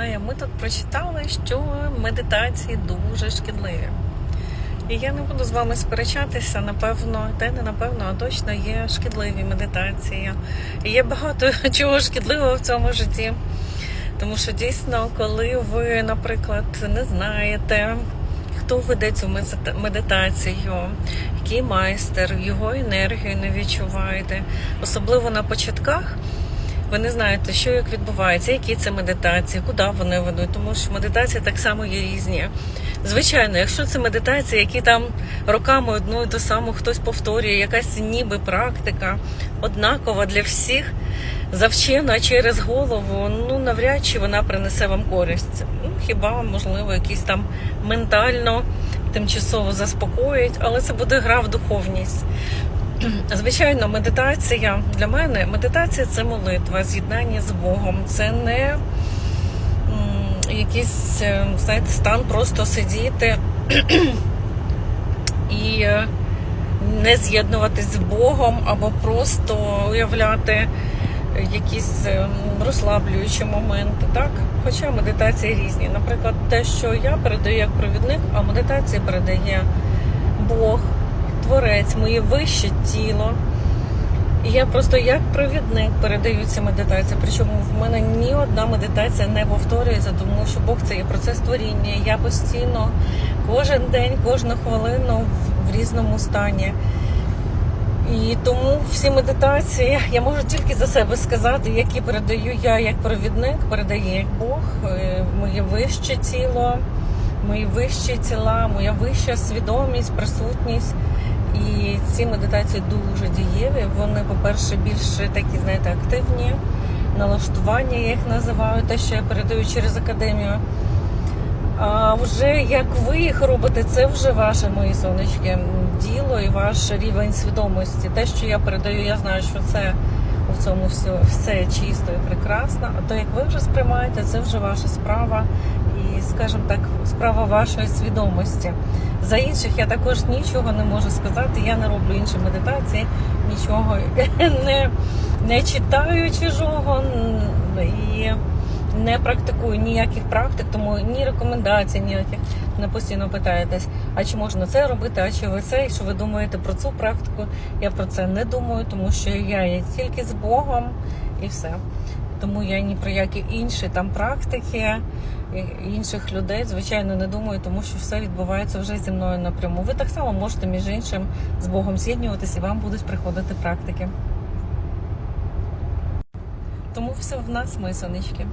А ми тут прочитали, що медитації дуже шкідливі. І я не буду з вами сперечатися, напевно, те не напевно, а точно є шкідливі медитації. І є багато чого шкідливого в цьому житті. Тому що дійсно, коли ви, наприклад, не знаєте, хто веде цю медитацію, який майстер, його енергію не відчуваєте, особливо на початках. Ви не знаєте, що як відбувається, які це медитації, куди вони ведуть, тому що медитації так само є різні. Звичайно, якщо це медитації, які там роками одну і ту саму хтось повторює, якась ніби практика однакова для всіх, завчена через голову, ну навряд чи вона принесе вам користь. Ну хіба можливо якісь там ментально тимчасово заспокоїть, але це буде гра в духовність. Звичайно, медитація для мене медитація це молитва, з'єднання з Богом. Це не якийсь е, знаєте, стан просто сидіти і е, не з'єднуватись з Богом або просто уявляти якісь е, розслаблюючі моменти. Так? Хоча медитації різні. Наприклад, те, що я передаю як провідник, а медитації передає Бог творець, моє вище тіло. І я просто як провідник передаю ці медитації. Причому в мене ні одна медитація не повторюється, тому що Бог це є процес творіння. Я постійно кожен день, кожну хвилину в- різному стані. І тому всі медитації я можу тільки за себе сказати, які передаю я як провідник, передає як Бог, е, моє вище тіло, мої вищі тіла, моя вища свідомість, присутність. І ці медитації дуже дієві. Вони, по-перше, більш такі, знаєте, активні, налаштування, я їх називаю, те, що я передаю через академію. А вже як ви їх робите, це вже ваше мої сонечки діло і ваш рівень свідомості. Те, що я передаю, я знаю, що це у цьому все, все чисто і прекрасно. А то, як ви вже сприймаєте, це вже ваша справа і, скажімо так, справа вашої свідомості. За інших я також нічого не можу сказати. Я не роблю інші медитації, нічого не, не читаю чужого і не практикую ніяких практик, тому ні рекомендацій, ніяких не постійно питаєтесь, а чи можна це робити, а чи ви це, і що ви думаєте про цю практику? Я про це не думаю, тому що я є тільки з Богом і все. Тому я ні про які інші там практики інших людей, звичайно, не думаю, тому що все відбувається вже зі мною напряму. Ви так само можете між іншим з Богом з'єднуватися і вам будуть приходити практики. Тому все в нас, мої сонечки.